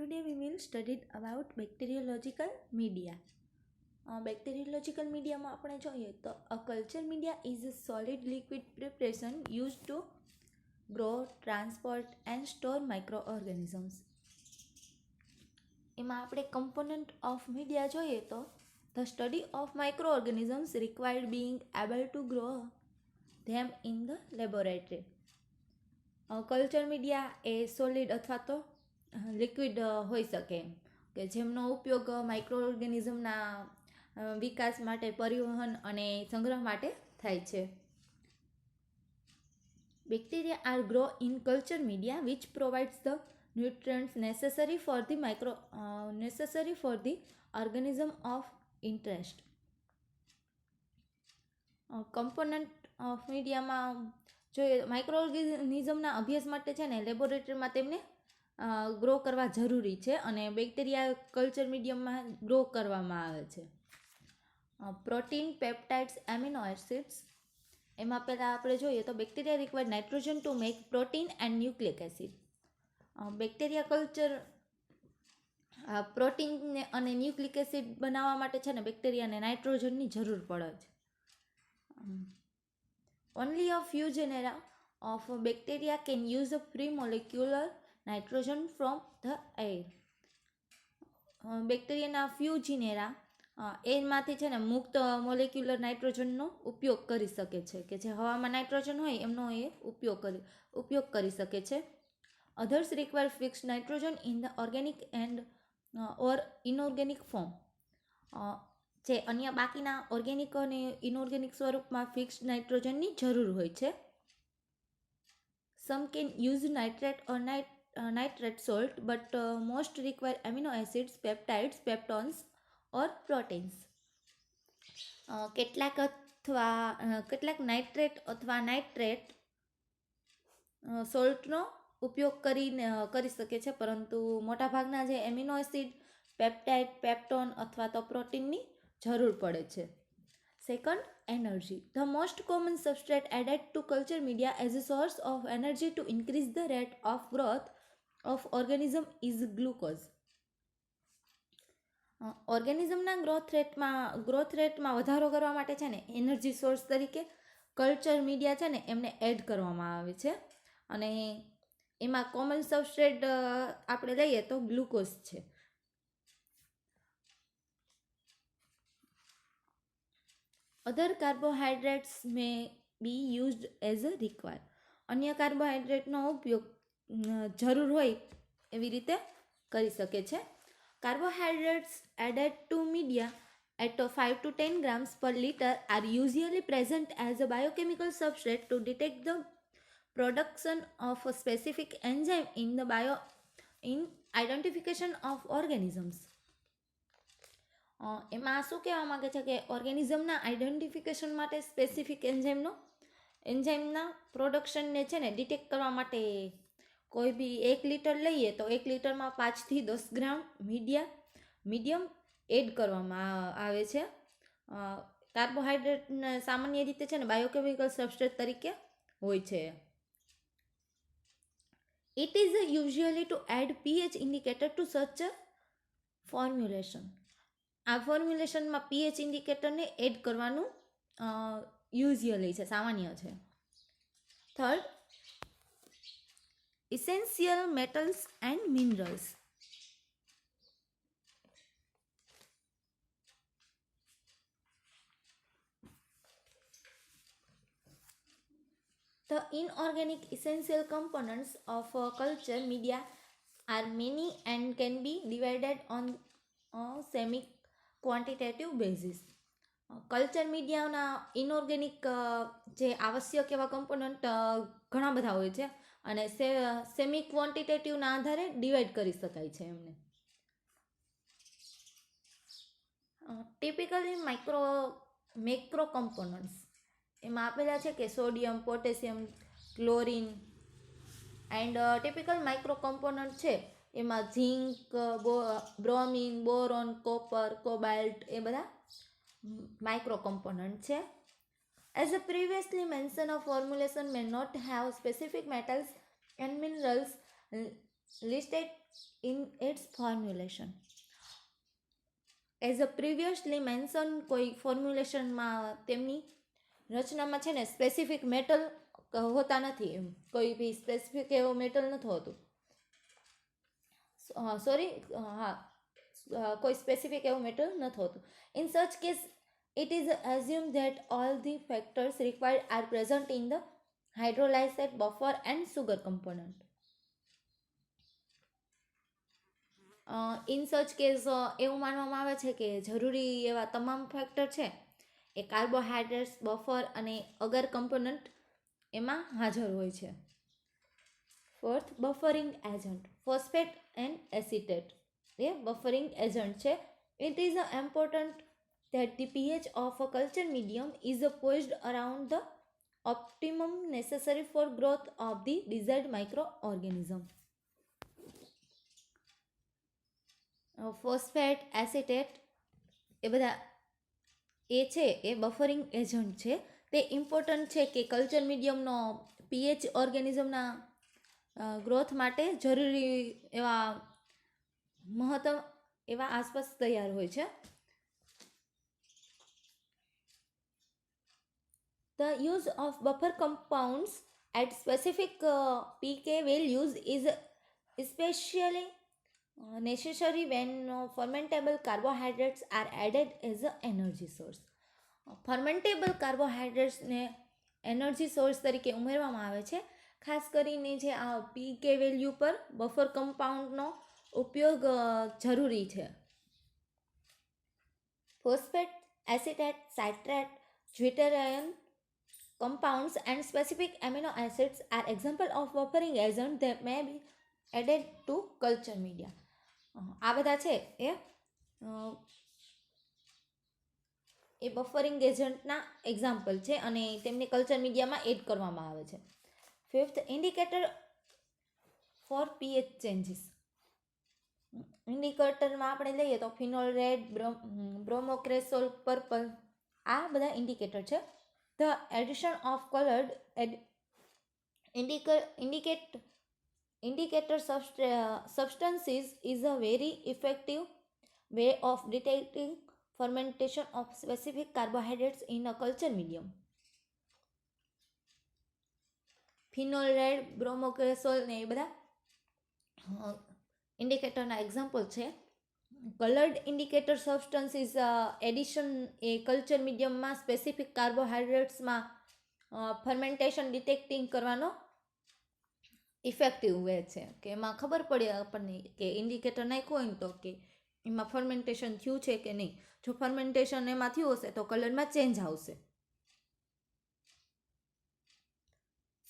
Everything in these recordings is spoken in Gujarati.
today we will study about bacteriological media bacteriological મીડિયામાં આપણે જોઈએ તો a culture media is a solid liquid preparation use to grow transport and store micro organisms એમાં આપણે કમ્પોનન્ટ ઓફ મીડિયા જોઈએ તો the study of micro organisms required being able to grow them in the laboratory culture media એ સોલિડ અથવા તો લિક્વિડ હોઈ શકે એમ કે જેમનો ઉપયોગ માઇક્રો ઓર્ગેનિઝમના વિકાસ માટે પરિવહન અને સંગ્રહ માટે થાય છે bacteria are grow in culture media which provides the nutrients necessary for the micro necessary for the organism of interest component of મીડિયામાં જોઈએ માઇક્રો ઓર્ગેનિઝમના અભ્યાસ માટે છે ને લેબોરેટરીમાં તેમને ગ્રો કરવા જરૂરી છે અને બેક્ટેરિયા કલ્ચર મીડિયમમાં ગ્રો કરવામાં આવે છે પ્રોટીન પેપ્ટાઇડ્સ એમિનો એસિડ્સ એમાં પહેલાં આપણે જોઈએ તો bacteria require nitrogen to make protein and nucleic acid bacteria culture પ્રોટીનને અને ન્યુક્લિક એસિડ બનાવવા માટે છે ને બેક્ટેરિયાને નાઇટ્રોજનની જરૂર પડે છે only a few genera of bacteria can use a free molecular nitrogen from the air બેક્ટેરિયાના ફ્યુજિનેરા એમાંથી છે ને મુક્ત મોલેક્યુલર નાઇટ્રોજનનો ઉપયોગ કરી શકે છે કે જે હવામાં નાઇટ્રોજન હોય એમનો એ ઉપયોગ કરી ઉપયોગ કરી શકે છે others require fix nitrogen in the organic and or inorganic form જે અન્ય બાકીના ઓર્ગેનિક અને ઇનઓર્ગેનિક સ્વરૂપમાં ફિક્સ નાઇટ્રોજનની જરૂર હોય છે some can use nitrate or nit nitrate salt but most uh, most require amino acids peptides peptons uh, કેટલાક અથવા uh, કેટલાક નાઇટ્રેટ અથવા નાઇટ્રેટ સોલ્ટનો uh, ઉપયોગ કરીને કરી શકે છે પરંતુ મોટાભાગના જે એમિનો એસિડ પેપ્ટાઇડ પેપ્ટોન અથવા તો પ્રોટીનની જરૂર પડે છે second energy the most common substrate added to culture media as a source of energy to increase the rate of growth of organism is glucose ઓર્ગેનિઝમના ગ્રોથ રેટમાં ગ્રોથ રેટમાં વધારો કરવા માટે છે ને એનર્જી સોર્સ તરીકે કલ્ચર મીડિયા છે ને એમને એડ કરવામાં આવે છે અને એમાં કોમન સબસ્ટ્રેટ આપણે લઈએ તો ગ્લુકોઝ છે other carbohydrates may be used as a require અન્ય કાર્બોહાઈડ્રેટનો ઉપયોગ જરૂર હોય એવી રીતે કરી શકે છે carbohydrates added to media at 5 to 10 grams per liter are usually present as a biochemical substrate to detect the production of a specific enzyme in the bio in identification of organisms એમાં શું કહેવા માગે છે કે ઓર્ગેનિઝમના આઈડેન્ટિફિકેશન માટે સ્પેસિફિક એન્ઝાઇમનો એન્ઝાઇમના પ્રોડક્શનને છે ને ડિટેક્ટ કરવા માટે કોઈ બી એક લીટર લઈએ તો એક લીટરમાં પાંચથી દસ ગ્રામ મીડિયા મીડિયમ એડ કરવામાં આવે છે કાર્બોહાઈડ્રેટને સામાન્ય રીતે છે ને બાયોકેમિકલ સબસ્ટ્રેટ તરીકે હોય છે it is usually to add pH indicator to such formulation આ ફોર્મ્યુલેશનમાં પીએચ ઇન્ડિકેટરને એડ કરવાનું યુઝ્યુઅલી છે સામાન્ય છે third essential metals and minerals The inorganic essential components of culture media are many and can be divided on a semi quantitative basis culture મીડિયાના ઇનઓર્ગેનિક જે આવશ્યક એવા કમ્પોનન્ટ ઘણા બધા હોય છે અને સે સેમી ક્વોન્ટિટેટિવના આધારે ડિવાઈડ કરી શકાય છે એમને ટિપિકલી માઇક્રો મેક્રો કમ્પોનન્ટ્સ એમાં આપેલા છે કે sodium potassium chlorine and typical micro component છે એમાં ઝીંક બો બ્રોમિન બોરોન કોપર કોબાલ્ટ એ બધા માઇક્રો કમ્પોનન્ટ છે As a previously mentioned, a formulation may not have specific metals and minerals listed in its formulation. As a previously mention કોઈ ફોર્મ્યુલેશનમાં તેમની રચનામાં છે ને સ્પેસિફિક મેટલ હોતા નથી એમ કોઈ બી સ્પેસિફિક એવો મેટલ નથી હોતું સોરી હા કોઈ સ્પેસિફિક એવું મેટલ નથી હોતું in such case It is assumed that all the factors required are present in the hydrolysate buffer and sugar component. In such case એવું માનવામાં આવે છે કે જરૂરી એવા તમામ ફેક્ટર છે એ કાર્બોહાઈડ્રેટ્સ બફર અને અગર કમ્પોનન્ટ એમાં હાજર હોય છે fourth buffering agent phosphate and acetate એ બફરિંગ એજન્ટ છે it is a important that the pH of a culture medium is poised around the optimum necessary for growth of the desired microorganism. Phosphate acetate એ બધા એ છે એ બફરિંગ એજન્ટ છે તે ઇમ્પોર્ટન્ટ છે કે કલ્ચર મીડિયમનો પીએચ ઓર્ગેનિઝમના ગ્રોથ માટે જરૂરી એવા મહત્તમ એવા આસપાસ તૈયાર હોય છે The use of buffer compounds at specific uh, pK values is especially necessary when uh, fermentable carbohydrates are added as an energy source. Fermentable કાર્બોહાઈડ્રેટ્સને એનર્જી સોર્સ તરીકે ઉમેરવામાં આવે છે ખાસ કરીને જે આ પી કે વેલ્યુ પર બફર કમ્પાઉન્ડનો ઉપયોગ જરૂરી છે phosphate acetate citrate zwitterion Compounds and specific amino acids are example of buffering agent they may be added to culture media આ બધા છે એ એ બફરિંગ એજન્ટના એક્ઝામ્પલ છે અને તેમને કલ્ચર મીડિયામાં એડ કરવામાં આવે છે fifth indicator for pH changes ઇન્ડિકેટરમાં આપણે લઈએ તો ફિનોલ રેડ બ્રોમોક્રેસોલ પર્પલ આ બધા ઇન્ડિકેટર છે The addition of colored ad- indica- indicate indicator subst- uh, substances is a very effective way of detecting fermentation of specific carbohydrates in a culture medium. Phenol red bromocresol ને એ બધા ઇન્ડિકેટરના એક્ઝામ્પલ છે કલર્ડ ઇન્ડિકેટર સબસ્ટન્સીસ એડિશન એ કલ્ચર મીડિયમમાં સ્પેસિફિક કાર્બોહાઈડ્રેટ્સમાં ફર્મેન્ટેશન ડિટેક્ટિંગ કરવાનો ઇફેક્ટિવ વે છે કે એમાં ખબર પડે આપણને કે ઇન્ડિકેટર નાખ્યું હોય તો કે એમાં ફર્મેન્ટેશન થયું છે કે નહીં જો ફર્મેન્ટેશન એમાં થયું હશે તો કલરમાં ચેન્જ આવશે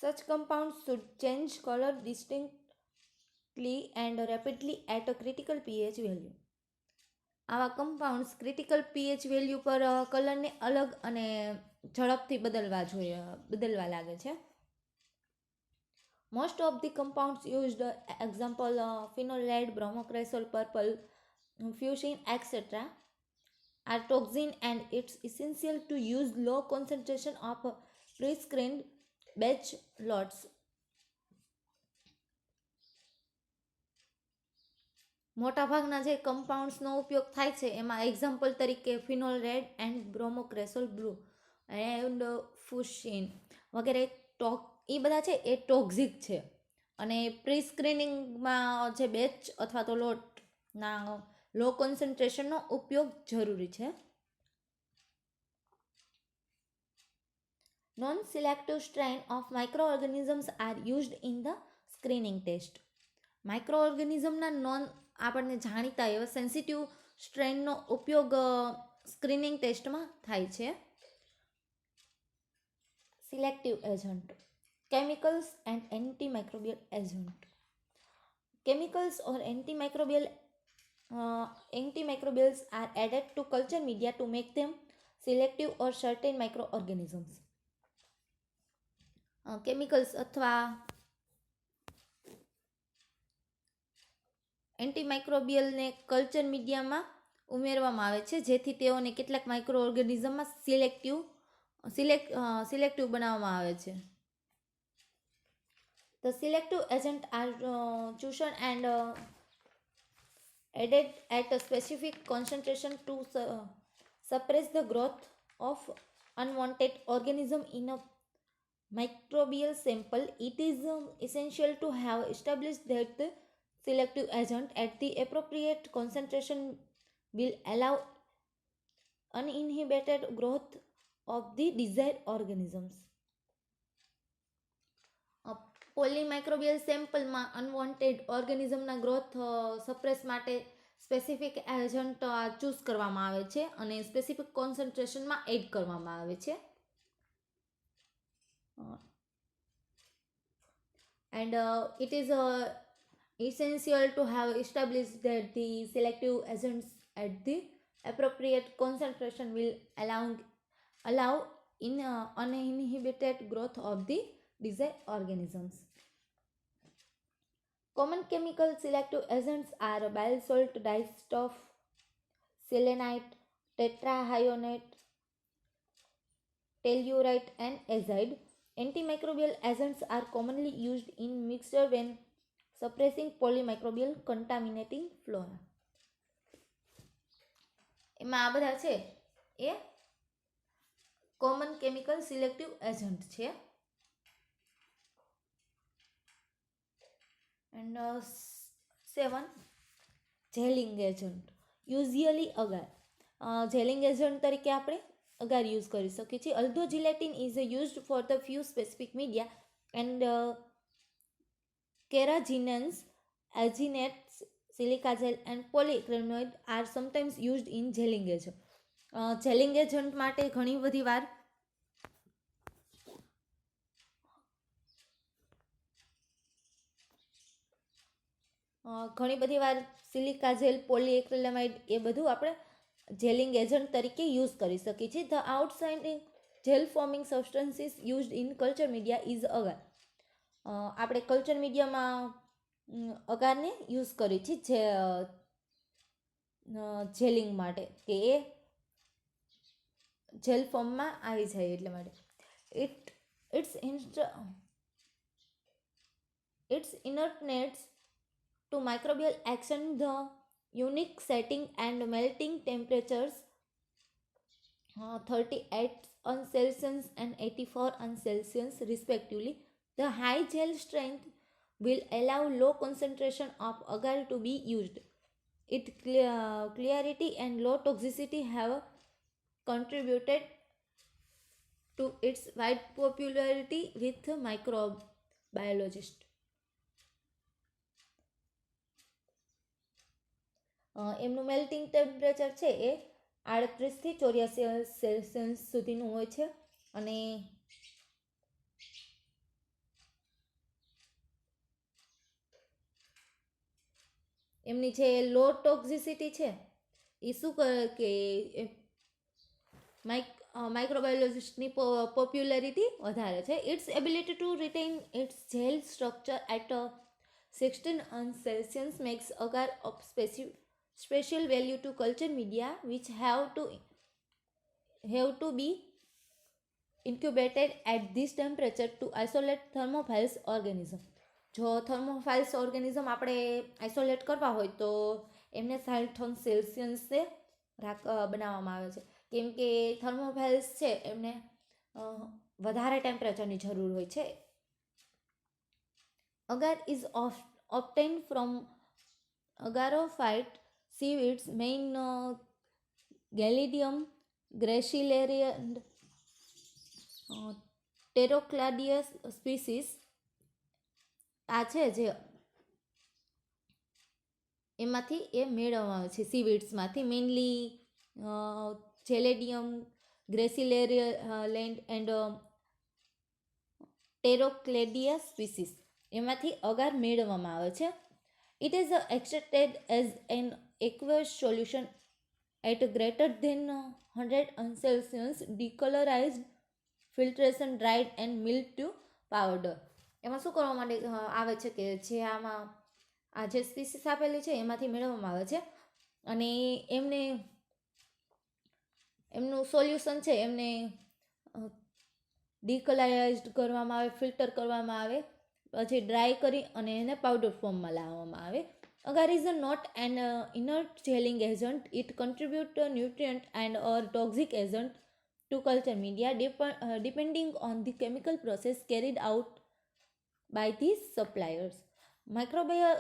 such compound should change colour distinctly and rapidly at a critical pH value આવા કમ્પાઉન્ડ્સ ક્રિટિકલ પીએચ વેલ્યુ પર કલરને અલગ અને ઝડપથી બદલવા જોઈએ બદલવા લાગે છે most of the compounds used example phenol red bromocresol purple fuchsin etcetera are toxin and its essential to use low concentration of prescreen batch lots મોટાભાગના જે કમ્પાઉન્ડ્સનો ઉપયોગ થાય છે એમાં એક્ઝામ્પલ તરીકે phenol red and bromocresol blue and fuchsin વગેરે ટોક એ બધા છે એ ટોક્ઝિક છે અને પ્રી જે બેચ અથવા તો લોટના લો કોન્સન્ટ્રેશનનો ઉપયોગ જરૂરી છે non selective strain of micro organisms are used in the screening test micro ઓર્ગેનિઝમના નોન આપણને જાણીતા એવા સેન્સિટિવ સ્ટ્રેનનો ઉપયોગ સ્ક્રીનિંગ ટેસ્ટમાં થાય છે selective agent chemicals and antimicrobial agent chemicals or antimicrobial antimicrobials are added to culture media to make them selective or certain micro organisms chemicals અથવા એન્ટીમાઇક્રોબિયલને કલ્ચર મીડિયામાં ઉમેરવામાં આવે છે જેથી તેઓને કેટલાક માઇક્રો ઓર્ગેનિઝમમાં સિલેક્ટિવ સિલેક્ટ સિલેક્ટિવ બનાવવામાં આવે છે The selective agent are uh, chosen and uh, added at a specific concentration to su suppress the growth of unwanted organism in a microbial sample. It is um, essential to have established that the selective agent at the appropriate concentration will allow uninhibited growth of the desired organisms polymicrobial સેમ્પલમાં અનવોન્ટેડ ઓર્ગેનિઝમના ગ્રોથ સપ્રેસ માટે સ્પેસિફિક એજન્ટ ચૂઝ કરવામાં આવે છે અને સ્પેસિફિક કોન્સન્ટ્રેશનમાં એડ કરવામાં આવે છે and it is essential to have established that the selective agents at the appropriate concentration will allow allow in uh, uninhibited growth of the desired organisms common chemical selective agents are bile salt of selenite tetrahyonite, tellurite and azide antimicrobial agents are commonly used in mixture when suppressing polymicrobial contaminating flora એમાં આ બધા છે એ કોમન કેમિકલ સિલેક્ટિવ એજન્ટ છે and seven gelling agent usually agar gelling agent તરીકે આપણે અગાર યુઝ કરી શકીએ છીએ although gelatin is use for the few specific media and Carrageenans, alginates, silica gel and polyacrylamide are sometimes used in gelling agent gelling agent માટે ઘણી બધી વાર ઘણી બધી વાર સિલિકા જેલ પોલીએક્રેલામાઇડ એ બધું આપણે જેલિંગ એજન્ટ તરીકે યુઝ કરી શકીએ છીએ the outstanding gel forming substances used in culture media is agar આપણે કલ્ચર મીડિયામાં અગારને યુઝ કરી છે જે જેલિંગ માટે કે એ જેલ ફોર્મમાં આવી જાય એટલે માટે it its insta its inertness to microbial action the unique setting and melting temperatures thirty eight અન એન્ડ એટી ફોર અન respectively The high gel strength will allow low concentration of agar to be used. It clear, clarity and low toxicity have contributed to its wide popularity with microbiologists. એમનું મેલ્ટિંગ ટેમ્પરેચર છે એ આડત્રીસથી ચોર્યાસી સેલ્સિયસ સુધીનું હોય છે અને એમની જે લો ટોક્સિસિટી છે એ શું કે માઇક માઇક્રોબાયોલોજિસ્ટની પોપ્યુલરિટી વધારે છે its ability to retain its gel structure at sixteen અન સેલ્સિયન્સ મેક્સ અગાર ઓફ સ્પેસી special value to culture media which have to have to be incubated at this temperature to isolate thermophiles organism જો થર્મોફાઇલ્સ ઓર્ગેનિઝમ આપણે આઇસોલેટ કરવા હોય તો એમને સાઠ ટોન સેલ્સિયન્સે રાખ બનાવવામાં આવે છે કેમ કે થર્મોફાઇલ્સ છે એમને વધારે ટેમ્પરેચરની જરૂર હોય છે agar is of obtained from agarophyte seaweeds main Gelidium Gracilaria Pterocladia species આ છે જે એમાંથી એ મેળવવામાં આવે છે સીવીડ્સમાંથી mainly Gelidium Gracilaria land and Pterocladia species એમાંથી અગાર મેળવવામાં આવે છે it is accepted as an aqueous solution at greater than hundred અનસેલ્સિયન્સ decolourise filtration dried and milk to powder એમાં શું કરવા માટે આવે છે કે જે આમાં આ જે સ્પીસીસ આપેલી છે એમાંથી મેળવવામાં આવે છે અને એમને એમનું સોલ્યુશન છે એમને ડીકલાઇઝડ કરવામાં આવે ફિલ્ટર કરવામાં આવે પછી ડ્રાય કરી અને એને પાવડર ફોર્મમાં લાવવામાં આવે agar is a not and inert gelling agent it contribute nutrient and uh toxic agent to culture media depending on the chemical process carried out by these suppliers. Microbial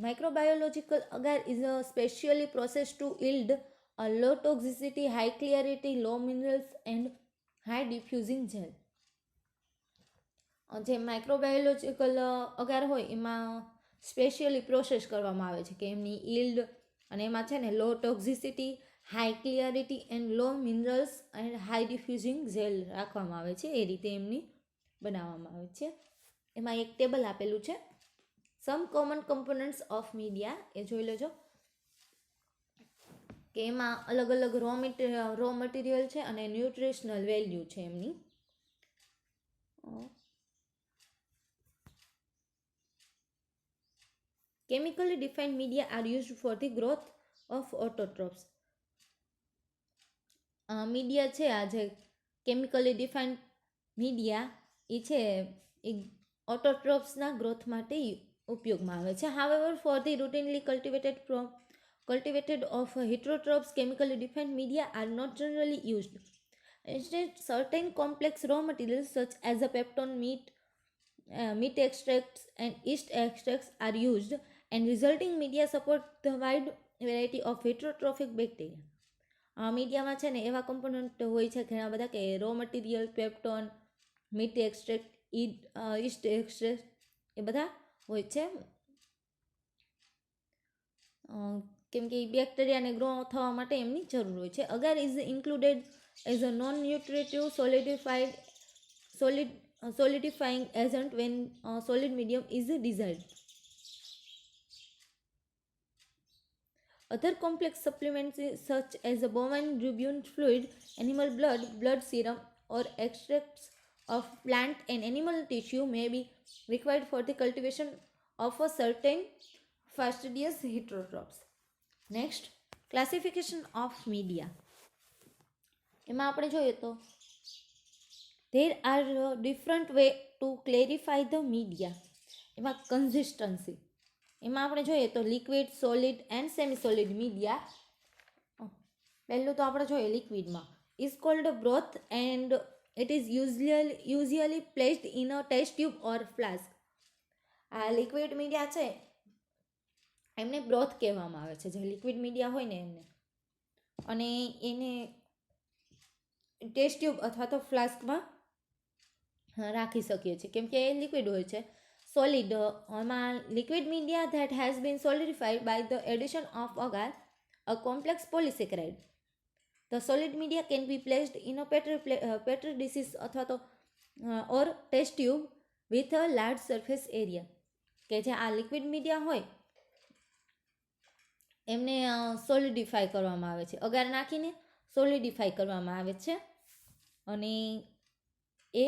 Microbiological agar is uh, specially processed to yield a low toxicity, high clarity, low minerals and high diffusing gel. જે માઇક્રોબાયોલોજિકલ અગાર હોય એમાં સ્પેશિયલી પ્રોસેસ કરવામાં આવે છે કે એમની ઇલ્ડ અને એમાં છે ને low toxicity high clarity and low minerals and high diffusing gel રાખવામાં આવે છે એ રીતે એમની બનાવવામાં આવે છે એમાં એક ટેબલ આપેલું છે some common components of media એ જોઈ લેજો કે એમાં અલગ અલગ રો રો મટીરિયલ છે અને ન્યુટ્રિશનલ વેલ્યુ છે એમની chemically defined media are use for the growth of autotrophs media છે આ જે કેમિકલી ડિફાઇન્ડ મીડિયા એ છે એ ઓટોટ્રોપ્સના ગ્રોથ માટે ઉપયોગમાં આવે છે however for the routinely cultivated cultivated of heterotrophs chemically defined media are not generally used Instead, certain complex raw materials such as a peptone meat, uh, meat extracts and yeast extracts are used and resulting media support the wide variety of heterotrophic bacteria. મીડિયામાં છે ને એવા કમ્પોનન્ટ હોય છે ઘણા બધા કે raw material peptone meat extract yeast express એ બધા હોય છે કેમ કે બેક્ટેરિયાને ગ્રો થવા માટે એમની જરૂર હોય છે agar is included as a non nutritive solidified solid solidifying agent when solid medium is desired other complex supplements such as a bovine rubun fluid animal blood blood serum or extracts of plant and animal tissue may be required for the cultivation of a certain fastidious heterotrophs. Next classification of media એમાં આપણે જોઈએ તો there are different way to clarify the media એમાં કન્સિસ્ટન્સી એમાં આપણે જોઈએ તો liquid solid and semi solid media પહેલું તો આપણે જોઈએ લિક્વિડમાં is called broth and it is usually, usually placed in a test tube or flask આ લિક્વિડ મીડિયા છે એમને બ્રોથ કહેવામાં આવે છે જે લિક્વિડ મીડિયા હોય ને એમને અને એને ટેસ્ટ ટ્યુબ અથવા તો ફ્લાસ્કમાં રાખી શકીએ છીએ કેમકે એ લિક્વિડ હોય છે સોલિડ એમાં liquid media that has been solidified by the addition of agar a complex polysaccharide the solid media can be placed in a Petri Petri dishes અથવા તો or test tube with a large surface area કે જે આ લિક્વિડ મીડિયા હોય એમને સોલિડિફાય કરવામાં આવે છે અગાર નાખીને સોલિડિફાય કરવામાં આવે છે અને એ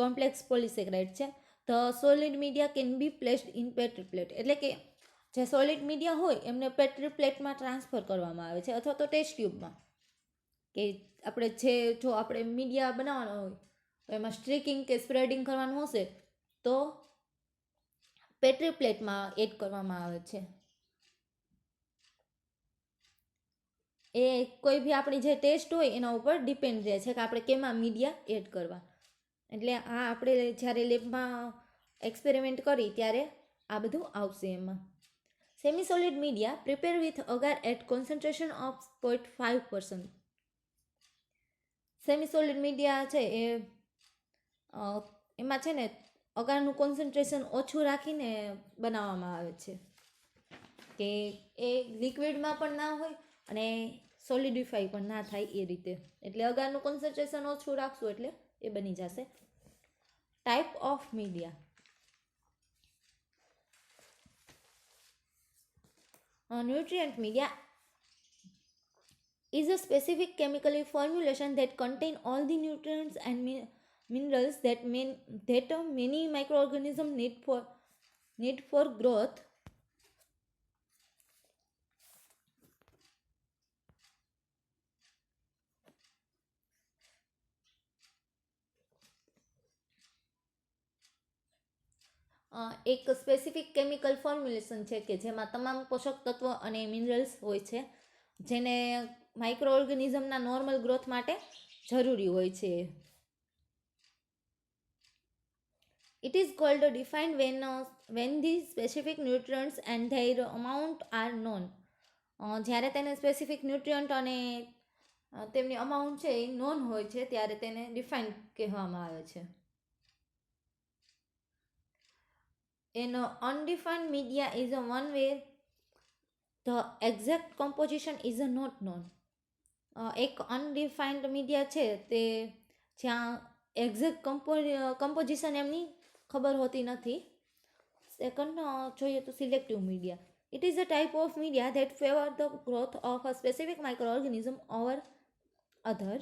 કોમ્પ્લેક્સ પોલિસેક્રાઇડ છે the solid media can be placed in Petri plate એટલે કે જે સોલિડ મીડિયા હોય એમને પેટ્રી પ્લેટમાં ટ્રાન્સફર કરવામાં આવે છે અથવા તો ટેસ્ટ ટ્યુબમાં કે આપણે છે જો આપણે મીડિયા બનાવવાનો હોય તો એમાં સ્ટ્રેકિંગ કે સ્પ્રેડિંગ કરવાનું હશે તો પેટ્રી પ્લેટમાં એડ કરવામાં આવે છે એ કોઈ બી આપણી જે ટેસ્ટ હોય એના ઉપર ડિપેન્ડ રહે છે કે આપણે કેમાં મીડિયા એડ કરવા એટલે આ આપણે જ્યારે લેબમાં એક્સપેરિમેન્ટ કરી ત્યારે આ બધું આવશે એમાં semi solid media prepare with agar at concentration of point five percent semi solid media છે એ એમાં છે ને અગાળનું કોન્સન્ટ્રેશન ઓછું રાખીને બનાવવામાં આવે છે કે એ લિક્વિડમાં પણ ના હોય અને સોલિડિફાઈ પણ ના થાય એ રીતે એટલે અગારનું કોન્સન્ટ્રેશન ઓછું રાખશું એટલે એ બની જશે type of media nutrient media is a specific chemical formulation that contain all the nutrients and min- minerals that main, that many microorganisms need for need for growth એક સ્પેસિફિક કેમિકલ ફોર્મ્યુલેશન છે કે જેમાં તમામ પોષક તત્વો અને મિનરલ્સ હોય છે જેને માઇક્રો ઓર્ગેનિઝમના નોર્મલ ગ્રોથ માટે જરૂરી હોય છે it is called defined when, when when the specific nutrients and their amount are known. જ્યારે તેને સ્પેસિફિક ન્યુટ્રિયન્ટ અને તેમની અમાઉન્ટ છે એ નોન હોય છે ત્યારે તેને ડિફાઇન કહેવામાં આવે છે એનો undefined media is a one way the exact composition is a not known એક અનડિફાઇન્ડ મીડિયા છે તે જ્યાં એક્ઝેક્ટ કમ્પો કમ્પોઝિશન એમની ખબર હોતી નથી સેકન્ડ જોઈએ તો selective media it is a type of media that favour the growth of a specific micro organism over other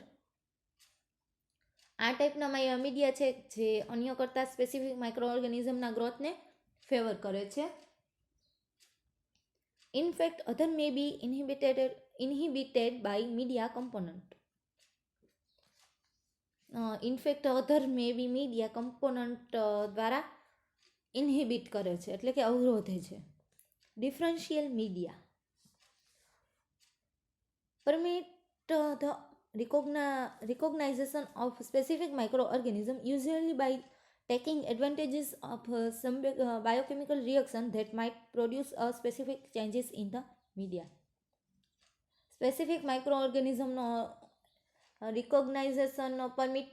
આ ટાઈપના મીડિયા છે જે અન્ય કરતાં સ્પેસિફિક માઇક્રો ઓર્ગેનિઝમના ગ્રોથને ફેવર કરે છે in fact other may be inhibited inhibited by media component. Uh, in fact, other may be media component દ્વારા ઇનહિબિટ કરે છે એટલે કે અવરોધે છે ડિફરન્શિયલ મીડિયા પરમિટ ધ રિકોગ્ના recognization of specific micro organism usually by taking advantages of uh, some uh, biochemical reaction that might produce a specific changes in the media specific micro ઓર્ગેનિઝમનો રિકોગ્નાઇઝેશનનો પરમિટ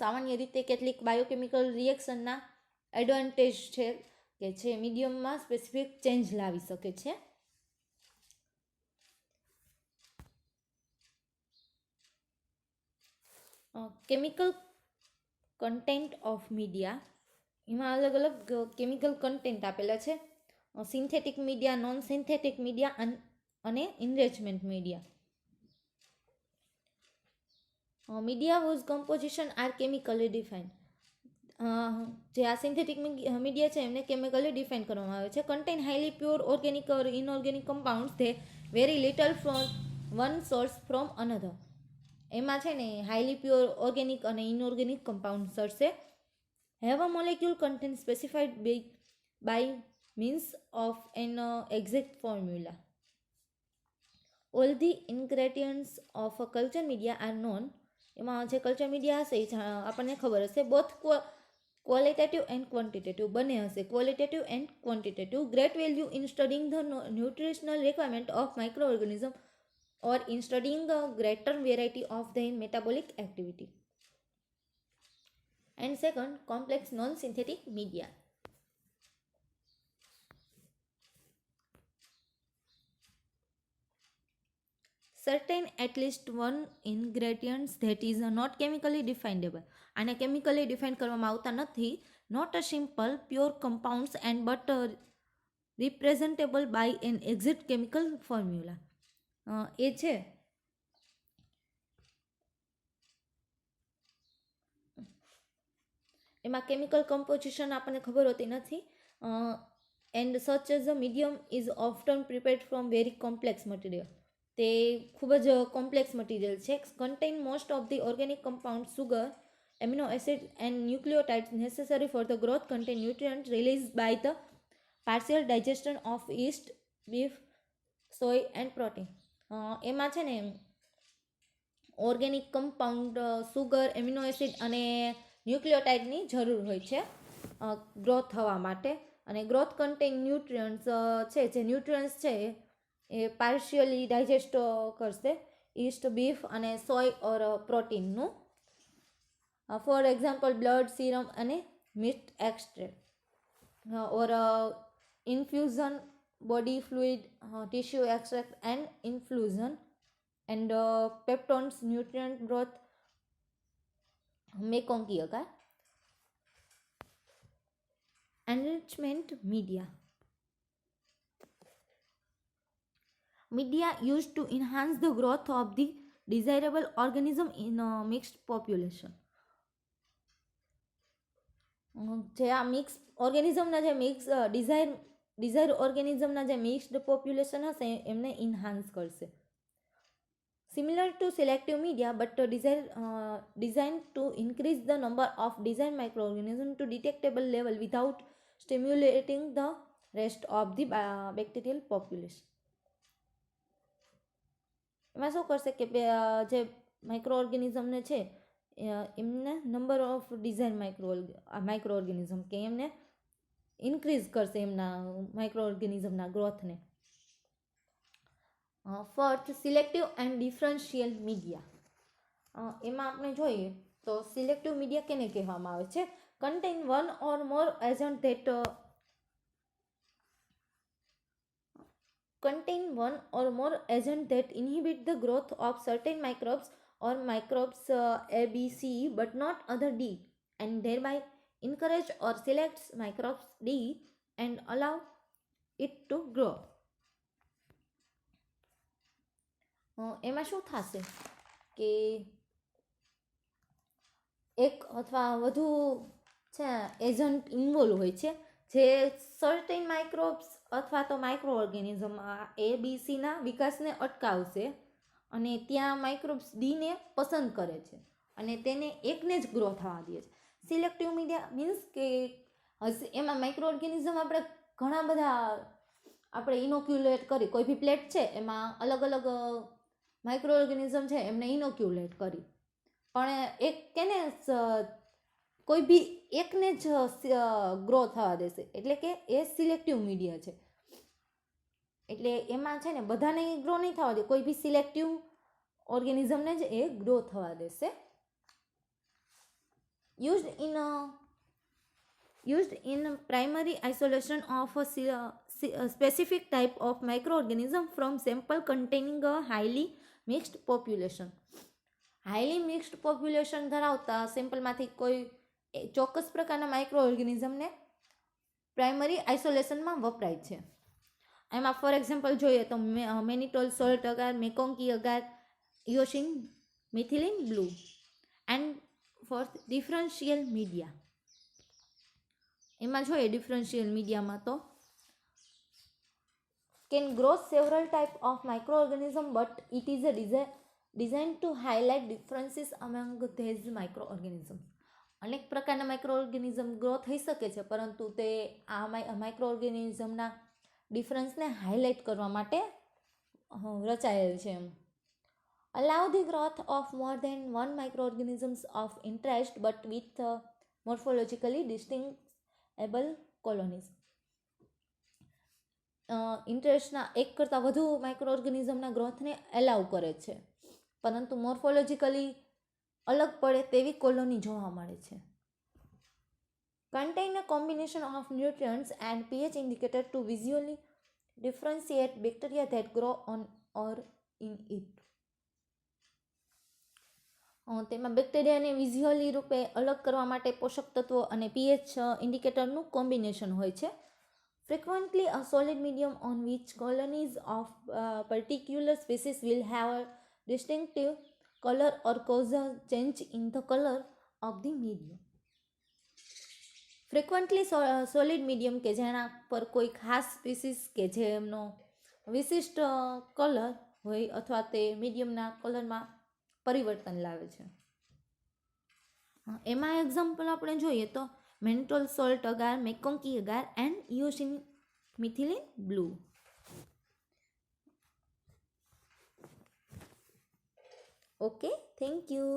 સામાન્ય રીતે કેટલીક બાયોકેમિકલ રિએક્શનના એડવાન્ટેજ છે કે જે મીડિયમમાં સ્પેસિફિક ચેન્જ લાવી શકે છે કેમિકલ કન્ટેન્ટ ઓફ મીડિયા એમાં અલગ અલગ કેમિકલ કન્ટેન્ટ આપેલા છે synthetic media non synthetic media અને અને engagement media media was composition are chemically define જે આ સિન્થેટિક મીડિયા છે એમને કેમિકલી ડિફાઇન કરવામાં આવે છે contain highly pure organic or inorganic compound they very little from one source from another એમાં છે ને હાઈલી પ્યોર ઓર્ગેનિક અને ઇનઓર્ગેનિક કમ્પાઉન્ડ સરશે have a molecule contain specified be by means of an exact formula all the ingredients of a culture media are known એમાં જે કલ્ચર મીડિયા હશે એ આપણને ખબર હશે બોથ ક્વોલિટેટિવ એન્ડ ક્વોન્ટિટેટિવ બંને હશે qualitative and quantitative great value in studying the nutritional requirement of micro organism or in studying the greater variety of the metabolic activity and second complex non synthetic media certain at least one ingredients that is not chemically definable આને કેમિકલી ડિફાઇન કરવામાં આવતા નથી not a simple pure compounds and but representable by an exact chemical formula એ છે એમાં કેમિકલ કમ્પોઝિશન આપણને ખબર હોતી નથી and such as a medium is often prepared from very complex material તે ખૂબ જ કોમ્પ્લેક્સ મટીરિયલ છે contain most of the organic compound sugar amino acid and nucleotides necessary for the growth contain nutrient release by the partial digestion of yeast beef soy and protein એમાં છે ને organic compound sugar amino acid અને ન્યુક્લિયોટાઇડની જરૂર હોય છે ગ્રોથ થવા માટે અને ગ્રોથ કન્ટેન ન્યુટ્રિયન્ટ્સ છે જે ન્યુટ્રિયન્ટ્સ છે એ પાર્શિયલી ડાયજેસ્ટ કરશે ઈસ્ટ બીફ અને સોય ઓર પ્રોટીનનું ફોર એક્ઝામ્પલ બ્લડ સિરમ અને meat extract or infusion body fluid tissue extract and infusion and peptones nutrient growth MacConkey agar enrichment media media used to enhance the growth of the desirable organism in a mixed population જે આ મિક્સ ઓર્ગેનિઝમના જે મિક્સ ડિઝાયર ડિઝાયર ઓર્ગેનિઝમના જે મિક્સ્ડ પોપ્યુલેશન હશે એમને ઇન્હાન્સ કરશે similar to selective media but desire design to increase the number of design micro organism to detectable level without stimulating the rest of the bacterial population એમાં શું કરશે કે જે માઇક્રો ઓર્ગેનિઝમને છે એમને number of design micro micro organism કે એમને ઇન્ક્રીઝ કરશે એમના માઇક્રો ઓર્ગેનિઝમના ગ્રોથને further selective and differential media એમાં આપણે જોઈએ તો સિલેક્ટિવ મીડિયા કેને કહેવામાં આવે છે contain one or more agent that contain one or more agent that inhibit the growth of certain microbes or microbes uh, A, B, C but not other D and thereby encourage or selects microbes D and allow it to grow. એમાં શું થશે કે એક અથવા વધુ છે એજન્ટ ઇન્વોલ્વ હોય છે જે સર્ટેન માઇક્રોબ્સ અથવા તો માઇક્રો ઓર્ગેનિઝમ એ બીસીના વિકાસને અટકાવશે અને ત્યાં માઇક્રોબ્સ ડીને પસંદ કરે છે અને તેને એકને જ ગ્રો થવા દે છે સિલેક્ટિવ મીડિયા મીન્સ કે એમાં માઇક્રો ઓર્ગેનિઝમ આપણે ઘણા બધા આપણે ઇનોક્યુલેટ કરી કોઈ બી પ્લેટ છે એમાં અલગ અલગ માઇક્રો ઓર્ગેનિઝમ છે એમને ઇનોક્યુલેટ કરી પણ એક કેને કોઈ બી એકને જ ગ્રો થવા દેશે એટલે કે એ સિલેક્ટિવ મીડિયા છે એટલે એમાં છે ને બધાને ગ્રો નહીં થવા દે કોઈ બી સિલેક્ટિવ ઓર્ગેનિઝમને જ એ ગ્રો થવા દેશે use in used in primary isolation of specific type of micro organism from sample containing a highly mixed population highly mixed population ધરાવતા સેમ્પલમાંથી કોઈ ચોક્કસ પ્રકારના માઇક્રો ઓર્ગેનિઝમને પ્રાઇમરી આઇસોલેશનમાં વપરાય છે એમાં ફોર એક્ઝામ્પલ જોઈએ તો mannitol salt agar MacConkey agar eosin methylene blue and fourth differential media એમાં જોઈએ ડિફરન્શિયલ મીડિયામાં તો can can grow several type of microorganism but it is a design to highlight highlight among these micro organism અનેક પ્રકારના માઇક્રો ઓર્ગેનિઝમ ગ્રો થઈ શકે છે પરંતુ તે આ માઇક્રો ઓર્ગેનિઝમના ડિફરન્સને હાઇલાઇટ કરવા માટે રચાયેલ છે એમ allow the growth of more than one micro organisms of interest but with morphologically distinguishable colonies ઇન્ટરેસ્ટના એક કરતાં વધુ માઇક્રો ઓર્ગેનિઝમના ગ્રોથને એલાઉ કરે છે પરંતુ મોર્ફોલોજીકલી અલગ પડે તેવી કોલોની જોવા મળે છે Contain a combination of nutrients and pH indicator to visually differentiate bacteria that grow on or in it. તેમાં બેક્ટેરિયાને વિઝ્યુઅલી રૂપે અલગ કરવા માટે પોષક તત્વો અને પીએચ ઇન્ડિકેટરનું કોમ્બિનેશન હોય છે frequently a solid medium on which colonies of particular species will have a distinctive colour or cause change in the colour of the medium frequently solid medium કે જેના પર કોઈ ખાસ સ્પીસીસ કે જે એમનો વિશિષ્ટ કલર હોય અથવા તે મીડિયમના કલરમાં પરિવર્તન લાવે છે એમાં એક્ઝામ્પલ આપણે જોઈએ તો mannitol salt agar MacConkey agar and eosin methylene blue okay thank you